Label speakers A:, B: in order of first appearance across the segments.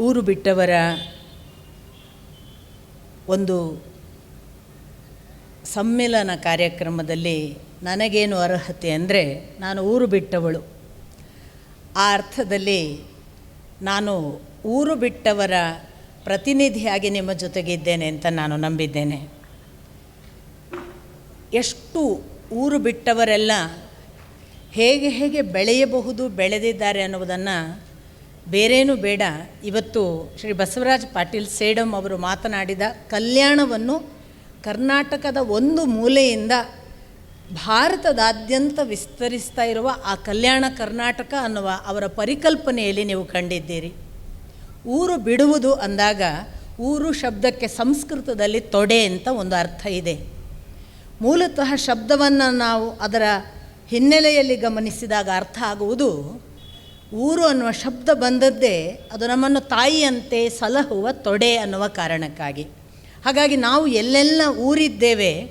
A: ಊರು ಬಿಟ್ಟವರ ಒಂದು ಸಮ್ಮಿಲನ ಕಾರ್ಯಕ್ರಮದಲ್ಲಿ ನನಗೇನು ಅರ್ಹತೆ ಅಂದರೆ ನಾನು ಊರು ಬಿಟ್ಟವಳು. ಆ ಅರ್ಥದಲ್ಲಿ ನಾನು ಊರು ಬಿಟ್ಟವರ ಪ್ರತಿನಿಧಿಯಾಗಿ ನಿಮ್ಮ ಜೊತೆಗಿದ್ದೇನೆ ಅಂತ ನಾನು ನಂಬಿದ್ದೇನೆ. ಎಷ್ಟು ಊರು ಬಿಟ್ಟವರೆಲ್ಲ ಹೇಗೆ ಹೇಗೆ ಬೆಳೆಯಬಹುದು, ಬೆಳೆದಿದ್ದಾರೆ ಅನ್ನುವುದನ್ನು ಬೇರೇನೂ ಬೇಡ. ಇವತ್ತು ಶ್ರೀ ಬಸವರಾಜ ಪಾಟೀಲ್ ಸೇಡಂ ಅವರು ಮಾತನಾಡಿದ ಕಲ್ಯಾಣವನ್ನು ಕರ್ನಾಟಕದ ಒಂದು ಮೂಲೆಯಿಂದ ಭಾರತದಾದ್ಯಂತ ವಿಸ್ತರಿಸ್ತಾ ಇರುವ ಆ ಕಲ್ಯಾಣ ಕರ್ನಾಟಕ ಅನ್ನುವ ಅವರ ಪರಿಕಲ್ಪನೆಯಲ್ಲಿ ನೀವು ಕಂಡಿದ್ದೀರಿ. ಊರು ಬಿಡುವುದು ಅಂದಾಗ ಊರು ಶಬ್ದಕ್ಕೆ ಸಂಸ್ಕೃತದಲ್ಲಿ ತೊಡೆ ಅಂತ ಒಂದು ಅರ್ಥ ಇದೆ. ಮೂಲತಃ ಶಬ್ದವನ್ನು ನಾವು ಅದರ ಹಿನ್ನೆಲೆಯಲ್ಲಿ ಗಮನಿಸಿದಾಗ ಅರ್ಥ ಆಗುವುದು ಊರು ಅನ್ನುವ ಶಬ್ದ ಬಂದದ್ದೇ ಅದು ನಮ್ಮನ್ನು ತಾಯಿಯಂತೆ ಸಲಹುವ ತೊಡೆ ಅನ್ನುವ ಕಾರಣಕ್ಕಾಗಿ. ಹಾಗಾಗಿ ನಾವು ಎಲ್ಲೆಲ್ಲ ಊರಿದ್ದೇವೆ,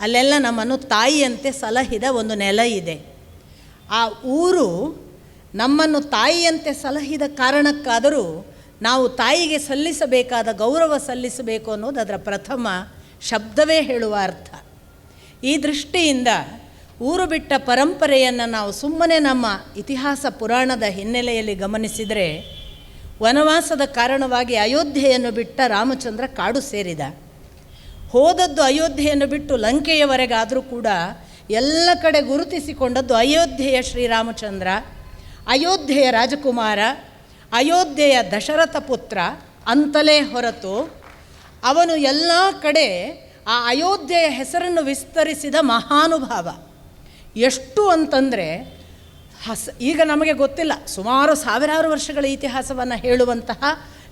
A: ಅಲ್ಲೆಲ್ಲ ನಮ್ಮನ್ನು ತಾಯಿಯಂತೆ ಸಲಹಿದ ಒಂದು ನೆಲ ಇದೆ. ಆ ಊರು ನಮ್ಮನ್ನು ತಾಯಿಯಂತೆ ಸಲಹಿದ ಕಾರಣಕ್ಕಾದರೂ ನಾವು ತಾಯಿಗೆ ಸಲ್ಲಿಸಬೇಕಾದ ಗೌರವ ಸಲ್ಲಿಸಬೇಕು ಅನ್ನೋದು ಅದರ ಪ್ರಥಮ ಶಬ್ದವೇ ಹೇಳುವ ಅರ್ಥ. ಈ ದೃಷ್ಟಿಯಿಂದ ಊರು ಬಿಟ್ಟ ಪರಂಪರೆಯನ್ನು ನಾವು ಸುಮ್ಮನೆ ನಮ್ಮ ಇತಿಹಾಸ ಪುರಾಣದ ಹಿನ್ನೆಲೆಯಲ್ಲಿ ಗಮನಿಸಿದರೆ ವನವಾಸದ ಕಾರಣವಾಗಿ ಅಯೋಧ್ಯೆಯನ್ನು ಬಿಟ್ಟ ರಾಮಚಂದ್ರ ಕಾಡು ಸೇರಿದ. ಹೋದದ್ದು ಅಯೋಧ್ಯೆಯನ್ನು ಬಿಟ್ಟು ಲಂಕೆಯವರೆಗಾದರೂ ಕೂಡ ಎಲ್ಲ ಕಡೆ ಗುರುತಿಸಿಕೊಂಡದ್ದು ಅಯೋಧ್ಯೆಯ ಶ್ರೀರಾಮಚಂದ್ರ, ಅಯೋಧ್ಯೆಯ ರಾಜಕುಮಾರ, ಅಯೋಧ್ಯೆಯ ದಶರಥ ಪುತ್ರ ಅಂತಲೇ ಹೊರತು ಅವನು ಎಲ್ಲ ಕಡೆ ಆ ಅಯೋಧ್ಯೆಯ ಹೆಸರನ್ನು ವಿಸ್ತರಿಸಿದ ಮಹಾನುಭಾವ. ಎಷ್ಟು ಅಂತಂದರೆ, ಹಸ, ಈಗ ನಮಗೆ ಗೊತ್ತಿಲ್ಲ, ಸುಮಾರು ಸಾವಿರಾರು ವರ್ಷಗಳ ಇತಿಹಾಸವನ್ನು ಹೇಳುವಂತಹ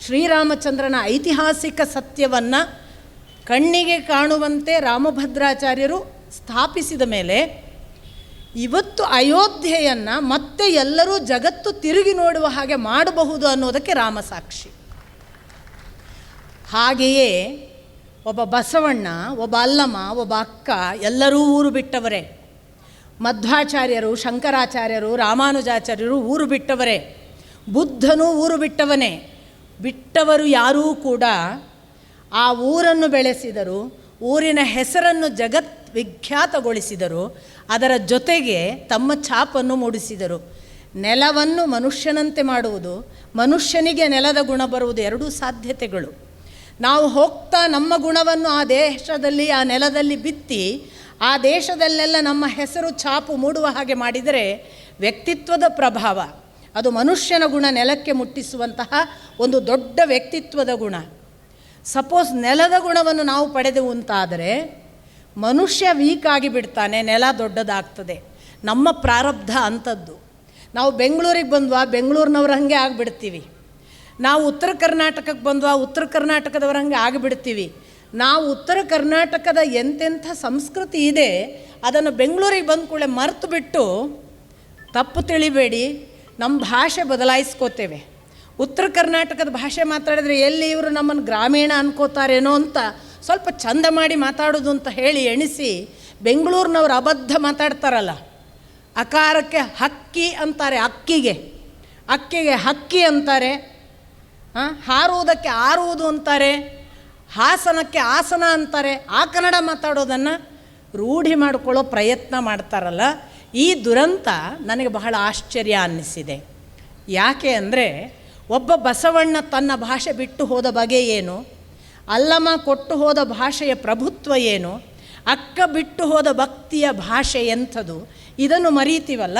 A: ಶ್ರೀರಾಮಚಂದ್ರನ ಐತಿಹಾಸಿಕ ಸತ್ಯವನ್ನು ಕಣ್ಣಿಗೆ ಕಾಣುವಂತೆ ರಾಮಭದ್ರಾಚಾರ್ಯರು ಸ್ಥಾಪಿಸಿದ ಮೇಲೆ, ಇವತ್ತು ಅಯೋಧ್ಯೆಯನ್ನು ಮತ್ತೆ ಎಲ್ಲರೂ ಜಗತ್ತು ತಿರುಗಿ ನೋಡುವ ಹಾಗೆ ಮಾಡಬಹುದು ಅನ್ನೋದಕ್ಕೆ ರಾಮ ಸಾಕ್ಷಿ. ಹಾಗೆಯೇ ಒಬ್ಬ ಬಸವಣ್ಣ, ಒಬ್ಬ ಅಲ್ಲಮ್ಮ, ಒಬ್ಬ ಅಕ್ಕ ಎಲ್ಲರೂ ಊರು ಬಿಟ್ಟವರೇ. ಮಧ್ವಾಚಾರ್ಯರು, ಶಂಕರಾಚಾರ್ಯರು, ರಾಮಾನುಜಾಚಾರ್ಯರು ಊರು ಬಿಟ್ಟವರೇ. ಬುದ್ಧನೂ ಊರು ಬಿಟ್ಟವನೇ. ಬಿಟ್ಟವರು ಯಾರೂ ಕೂಡ ಆ ಊರನ್ನು ಬೆಳೆಸಿದರು, ಊರಿನ ಹೆಸರನ್ನು ಜಗತ್ ವಿಖ್ಯಾತಗೊಳಿಸಿದರು, ಅದರ ಜೊತೆಗೆ ತಮ್ಮ ಛಾಪನ್ನು ಮೂಡಿಸಿದರು. ನೆಲವನ್ನು ಮನುಷ್ಯನಂತೆ ಮಾಡುವುದು, ಮನುಷ್ಯನಿಗೆ ನೆಲದ ಗುಣ ಬರುವುದು ಎರಡೂ ಸಾಧ್ಯತೆಗಳು. ನಾವು ಹೋಗ್ತಾ ನಮ್ಮ ಗುಣವನ್ನು ಆ ದೇಶದಲ್ಲಿ, ಆ ನೆಲದಲ್ಲಿ ಬಿತ್ತಿ ಆ ದೇಶದಲ್ಲೆಲ್ಲ ನಮ್ಮ ಹೆಸರು ಛಾಪು ಮೂಡುವ ಹಾಗೆ ಮಾಡಿದರೆ ವ್ಯಕ್ತಿತ್ವದ ಪ್ರಭಾವ, ಅದು ಮನುಷ್ಯನ ಗುಣ ನೆಲಕ್ಕೆ ಮುಟ್ಟಿಸುವಂತಹ ಒಂದು ದೊಡ್ಡ ವ್ಯಕ್ತಿತ್ವದ ಗುಣ. ಸಪೋಸ್ ನೆಲದ ಗುಣವನ್ನು ನಾವು ಪಡೆದೆವು ಅಂತಾದರೆ, ಮನುಷ್ಯ ವೀಕ್ ಆಗಿ ಬಿಡ್ತಾನೆ, ನೆಲ ದೊಡ್ಡದಾಗ್ತದೆ, ನಮ್ಮ ಪ್ರಾರಬ್ಧ ಅಂಥದ್ದು. ನಾವು ಬೆಂಗಳೂರಿಗೆ ಬಂದ್ವಾ, ಬೆಂಗಳೂರಿನವ್ರ ಹಾಗೆ ಆಗಿಬಿಡ್ತೀವಿ. ನಾವು ಉತ್ತರ ಕರ್ನಾಟಕಕ್ಕೆ ಬಂದ್ವಾ, ಉತ್ತರ ಕರ್ನಾಟಕದವ್ರ ಹಾಗೆ ಆಗಿಬಿಡ್ತೀವಿ. ನಾವು ಉತ್ತರ ಕರ್ನಾಟಕದ ಎಂತೆಂಥ ಸಂಸ್ಕೃತಿ ಇದೆ, ಅದನ್ನು ಬೆಂಗಳೂರಿಗೆ ಬಂದ ಕೂಡಲೇ ಮರೆತು ಬಿಟ್ಟು ತಪ್ಪು ತಿಳಿಬೇಡಿ, ನಮ್ಮ ಭಾಷೆ ಬದಲಾಯಿಸ್ಕೋತೇವೆ. ಉತ್ತರ ಕರ್ನಾಟಕದ ಭಾಷೆ ಮಾತಾಡಿದರೆ ಎಲ್ಲಿ ಇವರು ನಮ್ಮನ್ನು ಗ್ರಾಮೀಣ ಅನ್ಕೋತಾರೇನೋ ಅಂತ ಸ್ವಲ್ಪ ಚಂದ ಮಾಡಿ ಮಾತಾಡೋದು ಅಂತ ಹೇಳಿ ಎಣಿಸಿ ಬೆಂಗಳೂರಿನವ್ರು ಅಬದ್ಧ ಮಾತಾಡ್ತಾರಲ್ಲ, ಅಕಾರಕ್ಕೆ ಹಕ್ಕಿ ಅಂತಾರೆ ಅಕ್ಕಿಗೆ ಅಕ್ಕಿಗೆ ಹಕ್ಕಿ ಅಂತಾರೆ ಹಾರುವುದಕ್ಕೆ ಆರುವುದು ಅಂತಾರೆ. ಹಾಸನಕ್ಕೆ ಆಸನ ಅಂತಾರೆ. ಆ ಕನ್ನಡ ಮಾತಾಡೋದನ್ನು ರೂಢಿ ಮಾಡಿಕೊಳ್ಳೋ ಪ್ರಯತ್ನ ಮಾಡ್ತಾರಲ್ಲ. ಈ ದುರಂತ ನನಗೆ ಬಹಳ ಆಶ್ಚರ್ಯ ಅನ್ನಿಸಿದೆ. ಯಾಕೆ ಅಂದರೆ ಒಬ್ಬ ಬಸವಣ್ಣ ತನ್ನ ಭಾಷೆ ಬಿಟ್ಟು ಹೋದ ಬಗೆ ಏನು? ಅಲ್ಲಮ್ಮ ಕೊಟ್ಟು ಹೋದ ಭಾಷೆಯ ಪ್ರಭುತ್ವ ಏನು? ಅಕ್ಕ ಬಿಟ್ಟು ಹೋದ ಭಕ್ತಿಯ ಭಾಷೆ ಎಂಥದು? ಇದನ್ನು ಮರೀತೀವಲ್ಲ?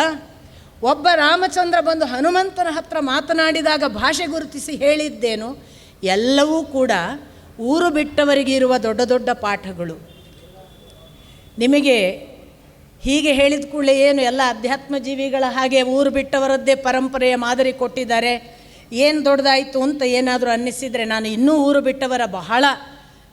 A: ಒಬ್ಬ ರಾಮಚಂದ್ರ ಬಂದು ಹನುಮಂತನ ಹತ್ರ ಮಾತನಾಡಿದಾಗ ಭಾಷೆ ಗುರುತಿಸಿ ಹೇಳಿದ್ದೇನು? ಎಲ್ಲವೂ ಕೂಡ ಊರು ಬಿಟ್ಟವರಿಗೆ ಇರುವ ದೊಡ್ಡ ದೊಡ್ಡ ಪಾಠಗಳು. ನಿಮಗೆ ಹೀಗೆ ಹೇಳಿದ ಕೂಡಲೇ ಏನು ಎಲ್ಲ ಅಧ್ಯಾತ್ಮ ಜೀವಿಗಳ ಹಾಗೆ ಊರು ಬಿಟ್ಟವರದ್ದೇ ಪರಂಪರೆಯ ಮಾದರಿ ಕೊಟ್ಟಿದ್ದಾರೆ. ಏನು ದೊಡ್ಡದಾಯಿತು ಅಂತ ಏನಾದರೂ ಅನ್ನಿಸಿದರೆ ನಾನು ಇನ್ನೂ ಊರು ಬಿಟ್ಟವರ ಬಹಳ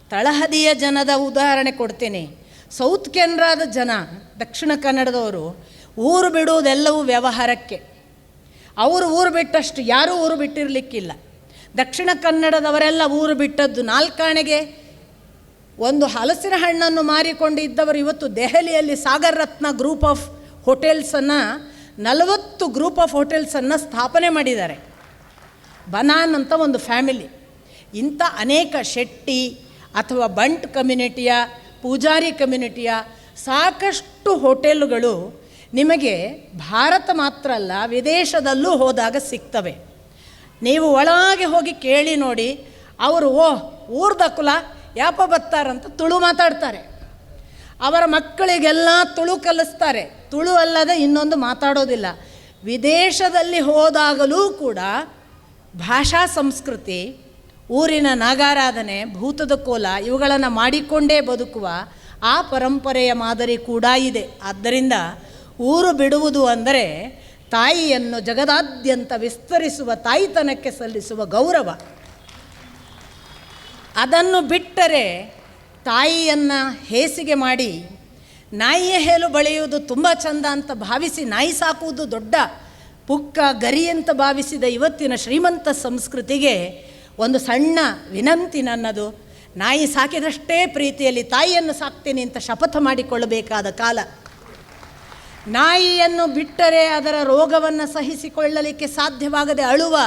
A: ತಳಹದಿಯ ಜನದ ಉದಾಹರಣೆ ಕೊಡ್ತೀನಿ. ಸೌತ್ ಕೆನರಾದ ಜನ, ದಕ್ಷಿಣ ಕನ್ನಡದವರು ಊರು ಬಿಡುವುದೆಲ್ಲವೂ ವ್ಯವಹಾರಕ್ಕೆ. ಅವರು ಊರು ಬಿಟ್ಟಷ್ಟು ಯಾರೂ ಊರು ಬಿಟ್ಟಿರಲಿಕ್ಕಿಲ್ಲ. ದಕ್ಷಿಣ ಕನ್ನಡದವರೆಲ್ಲ ಊರು ಬಿಟ್ಟದ್ದು ನಾಲ್ಕಾಣೆಗೆ ಒಂದು ಹಲಸಿನ ಹಣ್ಣನ್ನು ಮಾರಿಕೊಂಡಿದ್ದವರು ಇವತ್ತು ದೆಹಲಿಯಲ್ಲಿ ಸಾಗರ್ ರತ್ನ ಗ್ರೂಪ್ ಆಫ್ ಹೋಟೆಲ್ಸನ್ನು ನಲವತ್ತು ಗ್ರೂಪ್ ಆಫ್ ಹೋಟೆಲ್ಸನ್ನು ಸ್ಥಾಪನೆ ಮಾಡಿದ್ದಾರೆ. ಬನಾನ್ ಅಂತ ಒಂದು ಫ್ಯಾಮಿಲಿ. ಇಂಥ ಅನೇಕ ಶೆಟ್ಟಿ ಅಥವಾ ಬಂಟ್ ಕಮ್ಯುನಿಟಿಯ, ಪೂಜಾರಿ ಕಮ್ಯುನಿಟಿಯ ಸಾಕಷ್ಟು ಹೋಟೆಲ್ಗಳು ನಿಮಗೆ ಭಾರತ ಮಾತ್ರ ಅಲ್ಲ, ವಿದೇಶದಲ್ಲೂ ಹೋದಾಗ ಸಿಗ್ತವೆ. ನೀವು ಒಳಗೆ ಹೋಗಿ ಕೇಳಿ ನೋಡಿ, ಅವರು, ಓ, ಊರ್ದ ಕುಲ, ಯಾಪ ಬತ್ತಾರಂತ ತುಳು ಮಾತಾಡ್ತಾರೆ. ಅವರ ಮಕ್ಕಳಿಗೆಲ್ಲ ತುಳು ಕಲಿಸ್ತಾರೆ. ತುಳು ಅಲ್ಲದೆ ಇನ್ನೊಂದು ಮಾತಾಡೋದಿಲ್ಲ. ವಿದೇಶದಲ್ಲಿ ಹೋದಾಗಲೂ ಕೂಡ ಭಾಷಾ ಸಂಸ್ಕೃತಿ, ಊರಿನ ನಾಗಾರಾಧನೆ, ಭೂತದ ಕೋಲ, ಇವುಗಳನ್ನು ಮಾಡಿಕೊಂಡೇ ಬದುಕುವ ಆ ಪರಂಪರೆಯ ಮಾದರಿ ಕೂಡ ಇದೆ. ಆದ್ದರಿಂದ ಊರು ಬಿಡುವುದು ಅಂದರೆ ತಾಯಿಯನ್ನು ಜಗದಾದ್ಯಂತ ವಿಸ್ತರಿಸುವ ತಾಯಿತನಕ್ಕೆ ಸಲ್ಲಿಸುವ ಗೌರವ. ಅದನ್ನು ಬಿಟ್ಟರೆ ತಾಯಿಯನ್ನು ಹೇಸಿಗೆ ಮಾಡಿ ನಾಯಿಯ ಹೇಲು ಬಳಿಯುವುದು ತುಂಬ ಚಂದ ಅಂತ ಭಾವಿಸಿ ನಾಯಿ ಸಾಕುವುದು ದೊಡ್ಡ ಪುಕ್ಕ ಗರಿ ಅಂತ ಭಾವಿಸಿದ ಇವತ್ತಿನ ಶ್ರೀಮಂತ ಸಂಸ್ಕೃತಿಗೆ ಒಂದು ಸಣ್ಣ ವಿನಂತಿ ನನ್ನದು. ನಾಯಿ ಸಾಕಿದಷ್ಟೇ ಪ್ರೀತಿಯಲ್ಲಿ ತಾಯಿಯನ್ನು ಸಾಕ್ತೀನಿ ಅಂತ ಶಪಥ ಮಾಡಿಕೊಳ್ಳಬೇಕಾದ ಕಾಲ. ನಾಯಿಯನ್ನು ಬಿಟ್ಟರೆ ಅದರ ರೋಗವನ್ನು ಸಹಿಸಿಕೊಳ್ಳಲಿಕ್ಕೆ ಸಾಧ್ಯವಾಗದೆ ಅಳುವ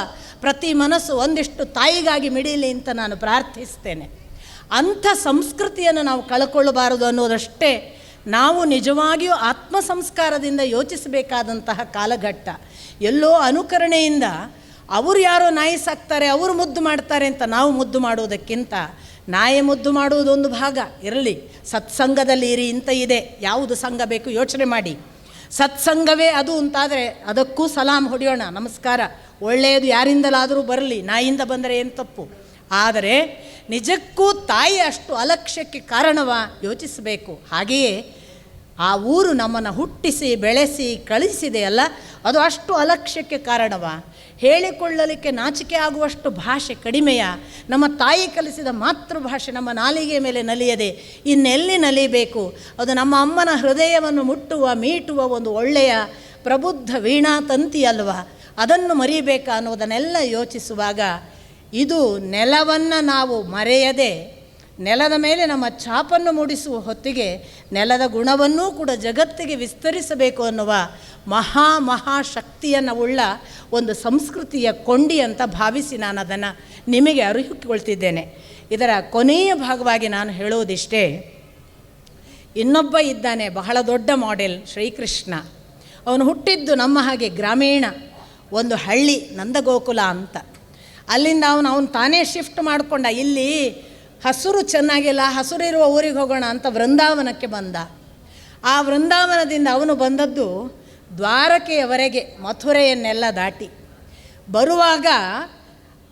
A: ಪ್ರತಿ ಮನಸ್ಸು ಒಂದಿಷ್ಟು ತಾಯಿಗಾಗಿ ಮಿಡಿಯಲಿ ಅಂತ ನಾನು ಪ್ರಾರ್ಥಿಸ್ತೇನೆ. ಅಂಥ ಸಂಸ್ಕೃತಿಯನ್ನು ನಾವು ಕಳ್ಕೊಳ್ಳಬಾರದು ಅನ್ನೋದಷ್ಟೇ ನಾವು ನಿಜವಾಗಿಯೂ ಆತ್ಮ ಸಂಸ್ಕಾರದಿಂದ ಯೋಚಿಸಬೇಕಾದಂತಹ ಕಾಲಘಟ್ಟ. ಎಲ್ಲೋ ಅನುಕರಣೆಯಿಂದ ಅವರು ಯಾರೋ ನಾಯಿ ಸಾಕ್ತಾರೆ, ಅವರು ಮುದ್ದು ಮಾಡ್ತಾರೆ ಅಂತ ನಾವು ಮುದ್ದು ಮಾಡುವುದಕ್ಕಿಂತ ನಾಯಿ ಮುದ್ದು ಮಾಡುವುದೊಂದು ಭಾಗ. ಇರಲಿ, ಸತ್ಸಂಗದಲ್ಲಿ ಇರಿ, ಇಂಥ ಇದೆ. ಯಾವುದು ಸಂಘ ಬೇಕು ಯೋಚನೆ ಮಾಡಿ. ಸತ್ಸಂಗವೇ ಅದು ಅಂತಾದರೆ ಅದಕ್ಕೂ ಸಲಾಂ ಹೊಡೆಯೋಣ, ನಮಸ್ಕಾರ. ಒಳ್ಳೆಯದು ಯಾರಿಂದಲಾದರೂ ಬರಲಿ, ನಾಯಿಂದ ಬಂದರೆ ಏನು ತಪ್ಪು? ಆದರೆ ನಿಜಕ್ಕೂ ತಾಯಿ ಅಷ್ಟು ಅಲಕ್ಷ್ಯಕ್ಕೆ ಕಾರಣವ? ಯೋಚಿಸಬೇಕು. ಹಾಗೆಯೇ ಆ ಊರು ನಮ್ಮನ್ನು ಹುಟ್ಟಿಸಿ, ಬೆಳೆಸಿ ಕಳಿಸಿದೆಯಲ್ಲ ಅದು ಅಷ್ಟು ಅಲಕ್ಷ್ಯಕ್ಕೆ ಕಾರಣವ? ಹೇಳಿಕೊಳ್ಳಲಿಕ್ಕೆ ನಾಚಿಕೆ ಆಗುವಷ್ಟು ಭಾಷೆ ಕಡಿಮೆಯ, ನಮ್ಮ ತಾಯಿ ಕಲಿಸಿದ ಮಾತೃಭಾಷೆ ನಮ್ಮ ನಾಲಿಗೆ ಮೇಲೆ ನಲಿಯದೆ, ಇನ್ನೆಲ್ಲಿ ನಲಿಬೇಕು? ಅದು ನಮ್ಮ ಅಮ್ಮನ ಹೃದಯವನ್ನು ಮುಟ್ಟುವ, ಮೀಟುವ ಒಂದು ಒಳ್ಳೆಯ ಪ್ರಬುದ್ಧ ವೀಣಾ ತಂತಿ ಅಲ್ವಾ? ಅದನ್ನು ಮರೀಬೇಕಾ ಅನ್ನೋದನ್ನೆಲ್ಲ ಯೋಚಿಸುವಾಗ, ಇದು ನೆಲವನ್ನು ನಾವು ಮರೆಯದೆ ನೆಲದ ಮೇಲೆ ನಮ್ಮ ಛಾಪನ್ನು ಮೂಡಿಸುವ ಹೊತ್ತಿಗೆ ನೆಲದ ಗುಣವನ್ನೂ ಕೂಡ ಜಗತ್ತಿಗೆ ವಿಸ್ತರಿಸಬೇಕು ಅನ್ನುವ ಮಹಾ ಮಹಾಶಕ್ತಿಯನ್ನು ಉಳ್ಳ ಒಂದು ಸಂಸ್ಕೃತಿಯ ಕೊಂಡಿ ಅಂತ ಭಾವಿಸಿ ನಾನು ಅದನ್ನು ನಿಮಗೆ ಅರಿಹುಕ್ಕೊಳ್ತಿದ್ದೇನೆ ಇದರ ಕೊನೆಯ ಭಾಗವಾಗಿ ನಾನು ಹೇಳುವುದಿಷ್ಟೇ, ಇನ್ನೊಬ್ಬ ಇದ್ದಾನೆ, ಬಹಳ ದೊಡ್ಡ ಮಾಡೆಲ್ ಶ್ರೀಕೃಷ್ಣ. ಅವನು ಹುಟ್ಟಿದ್ದು ನಮ್ಮ ಹಾಗೆ ಗ್ರಾಮೀಣ, ಒಂದು ಹಳ್ಳಿ ನಂದಗೋಕುಲ ಅಂತ. ಅಲ್ಲಿಂದ ಅವನು ಅವನು ತಾನೇ ಶಿಫ್ಟ್ ಮಾಡಿಕೊಂಡ, ಇಲ್ಲಿ ಹಸುರು ಚೆನ್ನಾಗಿಲ್ಲ ಹಸುರಿರುವ ಊರಿಗೆ ಹೋಗೋಣ ಅಂತ ವೃಂದಾವನಕ್ಕೆ ಬಂದ. ಆ ವೃಂದಾವನದಿಂದ ಅವನು ಬಂದದ್ದು ದ್ವಾರಕೆಯವರೆಗೆ, ಮಥುರೆಯನ್ನೆಲ್ಲ ದಾಟಿ. ಬರುವಾಗ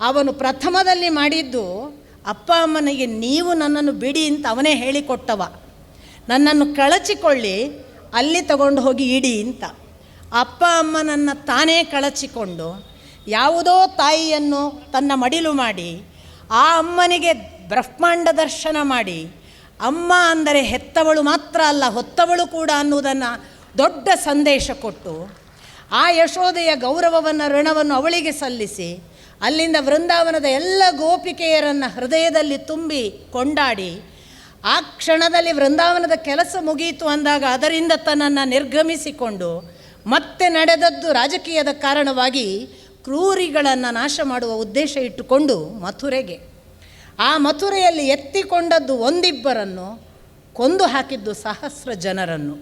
A: ಅವನು ಪ್ರಥಮದಲ್ಲಿ ಮಾಡಿದ್ದು, ಅಪ್ಪ ಅಮ್ಮನಿಗೆ ನೀವು ನನ್ನನ್ನು ಬಿಡಿ ಅಂತ ಅವನೇ ಹೇಳಿಕೊಟ್ಟವ. ನನ್ನನ್ನು ಕಳಚಿಕೊಳ್ಳಿ, ಅಲ್ಲಿ ತಗೊಂಡು ಹೋಗಿ ಇಡಿ ಅಂತ. ಅಪ್ಪ ಅಮ್ಮನನ್ನು ತಾನೇ ಕಳಚಿಕೊಂಡು ಯಾವುದೋ ತಾಯಿಯನ್ನು ತನ್ನ ಮಡಿಲು ಮಾಡಿ, ಆ ಅಮ್ಮನಿಗೆ ಬ್ರಹ್ಮಾಂಡ ದರ್ಶನ ಮಾಡಿ, ಅಮ್ಮ ಅಂದರೆ ಹೆತ್ತವಳು ಮಾತ್ರ ಅಲ್ಲ, ಹೊತ್ತವಳು ಕೂಡ ಅನ್ನುವುದನ್ನು ದೊಡ್ಡ ಸಂದೇಶ ಕೊಟ್ಟು, ಆ ಯಶೋದೆಯ ಗೌರವವನ್ನು, ಋಣವನ್ನು ಅವಳಿಗೆ ಸಲ್ಲಿಸಿ, ಅಲ್ಲಿಂದ ವೃಂದಾವನದ ಎಲ್ಲ ಗೋಪಿಕೆಯರನ್ನು ಹೃದಯದಲ್ಲಿ ತುಂಬಿ ಕೊಂಡಾಡಿ, ಆ ಕ್ಷಣದಲ್ಲಿ ವೃಂದಾವನದ ಕೆಲಸ ಮುಗಿಯಿತು ಅಂದಾಗ ಅದರಿಂದ ತನ್ನನ್ನು ನಿರ್ಗಮಿಸಿಕೊಂಡು, ಮತ್ತೆ ನಡೆದದ್ದು ರಾಜಕೀಯದ ಕಾರಣವಾಗಿ ಕ್ರೂರಿಗಳನ್ನು ನಾಶ ಮಾಡುವ ಉದ್ದೇಶ ಇಟ್ಟುಕೊಂಡು ಮಥುರೆಗೆ. ಆ ಮಥುರೆಯಲ್ಲಿ ಎತ್ತಿಕೊಂಡದ್ದು ಒಂದಿಬ್ಬರನ್ನು ಕೊಂದು ಹಾಕಿದ್ದು ಸಹಸ್ರ ಜನರನ್ನು.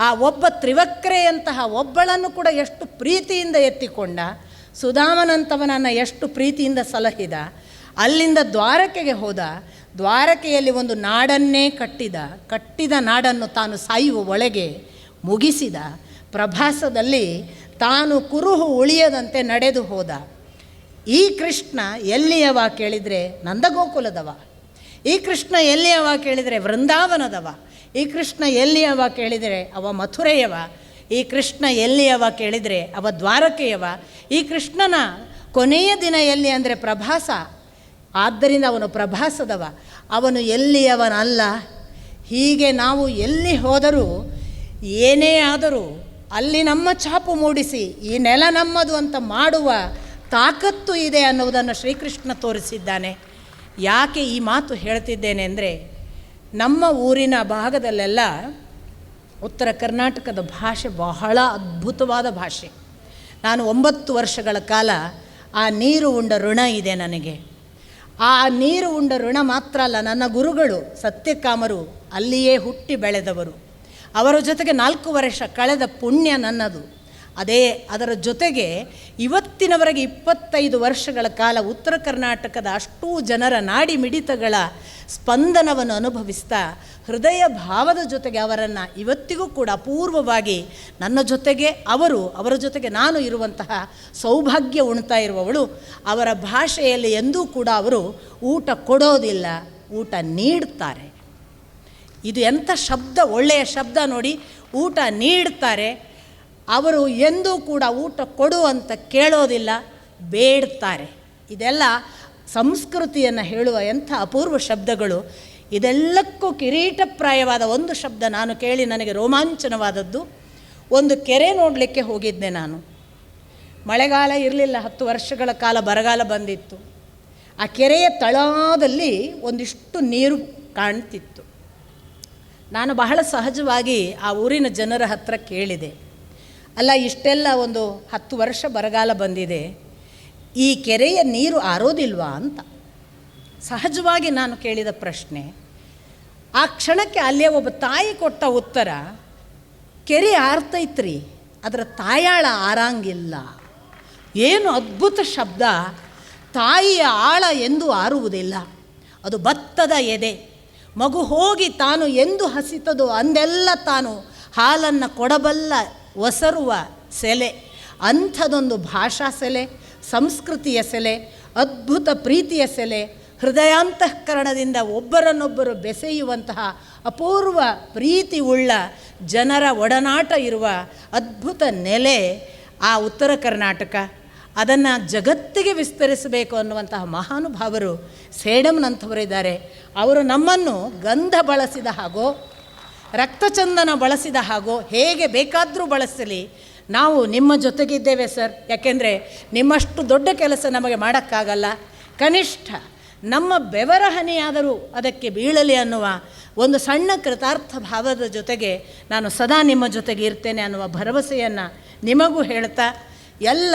A: ಆ ಒಬ್ಬ ತ್ರಿವಕ್ರೆಯಂತಹ ಒಬ್ಬಳನ್ನು ಕೂಡ ಎಷ್ಟು ಪ್ರೀತಿಯಿಂದ ಎತ್ತಿಕೊಂಡ, ಸುಧಾಮನಂತವನನ್ನು ಎಷ್ಟು ಪ್ರೀತಿಯಿಂದ ಸಲಹಿದ, ಅಲ್ಲಿಂದ ದ್ವಾರಕೆಗೆ ಹೋದ, ದ್ವಾರಕೆಯಲ್ಲಿ ಒಂದು ನಾಡನ್ನೇ ಕಟ್ಟಿದ ಕಟ್ಟಿದ ನಾಡನ್ನು ತಾನು ಸಾಯುವ ಒಳಗೆ ಮುಗಿಸಿದ, ಪ್ರಭಾಸದಲ್ಲಿ ತಾನು ಕುರುಹು ಉಳಿಯದಂತೆ ನಡೆದು ಹೋದ. ಈ ಕೃಷ್ಣ ಎಲ್ಲಿಯವ ಕೇಳಿದರೆ ನಂದಗೋಕುಲದವ. ಈ ಕೃಷ್ಣ ಎಲ್ಲಿಯವ ಕೇಳಿದರೆ ವೃಂದಾವನದವ. ಈ ಕೃಷ್ಣ ಎಲ್ಲಿಯವ ಕೇಳಿದರೆ ಅವ ಮಥುರೆಯವ. ಈ ಕೃಷ್ಣ ಎಲ್ಲಿಯವ ಕೇಳಿದರೆ ಅವ ದ್ವಾರಕೆಯವ. ಈ ಕೃಷ್ಣನ ಕೊನೆಯ ದಿನ ಎಲ್ಲಿ ಅಂದರೆ ಪ್ರಭಾಸ. ಆದ್ದರಿಂದ ಅವನು ಪ್ರಭಾಸದವ. ಅವನು ಎಲ್ಲಿಯವನಲ್ಲ ಹೀಗೆ ನಾವು ಎಲ್ಲಿ ಹೋದರೂ ಏನೇ ಆದರೂ ಅಲ್ಲಿ ನಮ್ಮ ಛಾಪು ಮೂಡಿಸಿ ಈ ನೆಲ ನಮ್ಮದು ಅಂತ ಮಾಡುವ ತಾಕತ್ತು ಇದೆ ಅನ್ನುವುದನ್ನು ಶ್ರೀಕೃಷ್ಣ ತೋರಿಸಿದ್ದಾನೆ. ಯಾಕೆ ಈ ಮಾತು ಹೇಳ್ತಿದ್ದೇನೆ ಅಂದರೆ, ನಮ್ಮ ಊರಿನ ಭಾಗದಲ್ಲೆಲ್ಲ ಉತ್ತರ ಕರ್ನಾಟಕದ ಭಾಷೆ ಬಹಳ ಅದ್ಭುತವಾದ ಭಾಷೆ. ನಾನು ಒಂಬತ್ತು ವರ್ಷಗಳ ಕಾಲ ಆ ನೀರು ಉಂಡ ಋಣ ಇದೆ ನನಗೆ. ಆ ನೀರು ಉಂಡ ಋಣ ಮಾತ್ರ ಅಲ್ಲ, ನನ್ನ ಗುರುಗಳು ಸತ್ಯಕಾಮರು ಅಲ್ಲಿಯೇ ಹುಟ್ಟಿ ಬೆಳೆದವರು. ಅವರ ಜೊತೆಗೆ ನಾಲ್ಕು ವರ್ಷ ಕಳೆದ ಪುಣ್ಯ ನನ್ನದು. ಅದೇ ಅದರ ಜೊತೆಗೆ ಇವತ್ತಿನವರೆಗೆ ಇಪ್ಪತ್ತೈದು ವರ್ಷಗಳ ಕಾಲ ಉತ್ತರ ಕರ್ನಾಟಕದ ಅಷ್ಟೂ ಜನರ ನಾಡಿ ಮಿಡಿತಗಳ ಸ್ಪಂದನವನ್ನು ಅನುಭವಿಸ್ತಾ ಹೃದಯ ಭಾವದ ಜೊತೆಗೆ ಅವರನ್ನು ಇವತ್ತಿಗೂ ಕೂಡ ಅಪೂರ್ವವಾಗಿ ನನ್ನ ಜೊತೆಗೆ ಅವರು, ಅವರ ಜೊತೆಗೆ ನಾನು ಇರುವಂತಹ ಸೌಭಾಗ್ಯ ಉಣ್ತಾ ಇರುವವಳು. ಅವರ ಭಾಷೆಯಲ್ಲಿ ಎಂದೂ ಕೂಡ ಅವರು ಊಟ ಕೊಡೋದಿಲ್ಲ, ಊಟ ನೀಡ್ತಾರೆ. ಇದು ಎಂಥ ಶಬ್ದ, ಒಳ್ಳೆಯ ಶಬ್ದ ನೋಡಿ. ಊಟ ನೀಡ್ತಾರೆ ಅವರು ಎಂದೂ ಕೂಡ ಊಟ ಕೊಡು ಅಂತ ಕೇಳೋದಿಲ್ಲ, ಬೇಡ್ತಾರೆ. ಇದೆಲ್ಲ ಸಂಸ್ಕೃತಿಯನ್ನು ಹೇಳುವ ಎಂಥ ಅಪೂರ್ವ ಶಬ್ದಗಳು. ಇದೆಲ್ಲಕ್ಕೂ ಕಿರೀಟಪ್ರಾಯವಾದ ಒಂದು ಶಬ್ದ ನಾನು ಕೇಳಿ ನನಗೆ ರೋಮಾಂಚನವಾದದ್ದು. ಒಂದು ಕೆರೆ ನೋಡಲಿಕ್ಕೆ ಹೋಗಿದ್ದೆ ನಾನು. ಮಳೆಗಾಲ ಇರಲಿಲ್ಲ, ಹತ್ತು ವರ್ಷಗಳ ಕಾಲ ಬರಗಾಲ ಬಂದಿತ್ತು. ಆ ಕೆರೆಯ ತಳದಲ್ಲಿ ಒಂದಿಷ್ಟು ನೀರು ಕಾಣ್ತಿತ್ತು. ನಾನು ಬಹಳ ಸಹಜವಾಗಿ ಆ ಊರಿನ ಜನರ ಹತ್ರ ಕೇಳಿದೆ. ಅಲ್ಲ, ಇಷ್ಟೆಲ್ಲ ಒಂದು ಹತ್ತು ವರ್ಷ ಬರಗಾಲ ಬಂದಿದೆ. ಈ ಕೆರೆಯ ನೀರು ಆರೋದಿಲ್ವಾ ಅಂತ. ಸಹಜವಾಗಿ ನಾನು ಕೇಳಿದ ಪ್ರಶ್ನೆ, ಆ ಕ್ಷಣಕ್ಕೆ ಅಲ್ಲೇ ಒಬ್ಬ ತಾಯಿ ಕೊಟ್ಟ ಉತ್ತರ, ಕೆರೆ ಆರ್ತೈತ್ರಿ, ಅದರ ತಾಯಾಳ ಆರಂಗಿಲ್ಲ. ಏನು ಅದ್ಭುತ ಶಬ್ದ. ತಾಯಿಯ ಆಳ ಎಂದು ಆರುವುದಿಲ್ಲ. ಅದು ಭತ್ತದ ಎದೆ. ಮಗು ಹೋಗಿ ತಾನು ಎಂದು ಹಸಿತದೋ ಅಂದೆಲ್ಲ ತಾನು ಹಾಲನ್ನು ಕೊಡಬಲ್ಲ ಒಸರುವ ಸೆಲೆ, ಅಂಥದೊಂದು ಭಾಷಾ ಸೆಲೆ, ಸಂಸ್ಕೃತಿಯ ಸೆಲೆ, ಅದ್ಭುತ ಪ್ರೀತಿಯ ಸೆಲೆ, ಹೃದಯಾಂತಃಕರಣದಿಂದ ಒಬ್ಬರನ್ನೊಬ್ಬರು ಬೆಸೆಯುವಂತಹ ಅಪೂರ್ವ ಪ್ರೀತಿ ಉಳ್ಳ ಜನರ ಒಡನಾಟ ಇರುವ ಅದ್ಭುತ ನೆಲೆ ಆ ಉತ್ತರ ಕರ್ನಾಟಕ. ಅದನ್ನು ಜಗತ್ತಿಗೆ ವಿಸ್ತರಿಸಬೇಕು ಅನ್ನುವಂತಹ ಮಹಾನುಭಾವರು ಸೇಡಮ್ನಂಥವರಿದ್ದಾರೆ ಅವರು ನಮ್ಮನ್ನು ಗಂಧ ಬಳಸಿದ ಹಾಗೋ ರಕ್ತಚಂದನ ಬಳಸಿದ ಹಾಗೂ ಹೇಗೆ ಬೇಕಾದರೂ ಬಳಸಲಿ, ನಾವು ನಿಮ್ಮ ಜೊತೆಗಿದ್ದೇವೆ ಸರ್. ಯಾಕೆಂದರೆ ನಿಮ್ಮಷ್ಟು ದೊಡ್ಡ ಕೆಲಸ ನಮಗೆ ಮಾಡೋಕ್ಕಾಗಲ್ಲ. ಕನಿಷ್ಠ ನಮ್ಮ ಬೆವರ ಹನಿಯಾದರೂ ಅದಕ್ಕೆ ಬೀಳಲಿ ಅನ್ನುವ ಒಂದು ಸಣ್ಣ ಕೃತಾರ್ಥ ಭಾವದ ಜೊತೆಗೆ ನಾನು ಸದಾ ನಿಮ್ಮ ಜೊತೆಗೆ ಇರ್ತೇನೆ ಅನ್ನುವ ಭರವಸೆಯನ್ನು ನಿಮಗೂ ಹೇಳ್ತಾ ಎಲ್ಲ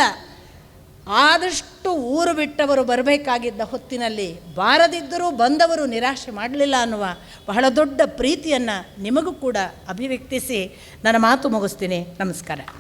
A: ಆದಷ್ಟು ಊರು ಬಿಟ್ಟವರು ಬರಬೇಕಾಗಿದ್ದ ಹೊತ್ತಿನಲ್ಲಿ ಬಾರದಿದ್ದರೂ ಬಂದವರು ನಿರಾಶೆ ಮಾಡಲಿಲ್ಲ ಅನ್ನುವ ಬಹಳ ದೊಡ್ಡ ಪ್ರೀತಿಯನ್ನು ನಿಮಗೂ ಕೂಡ ಅಭಿವ್ಯಕ್ತಿಸಿ ನನ್ನ ಮಾತು ಮುಗಿಸ್ತೀನಿ. ನಮಸ್ಕಾರ.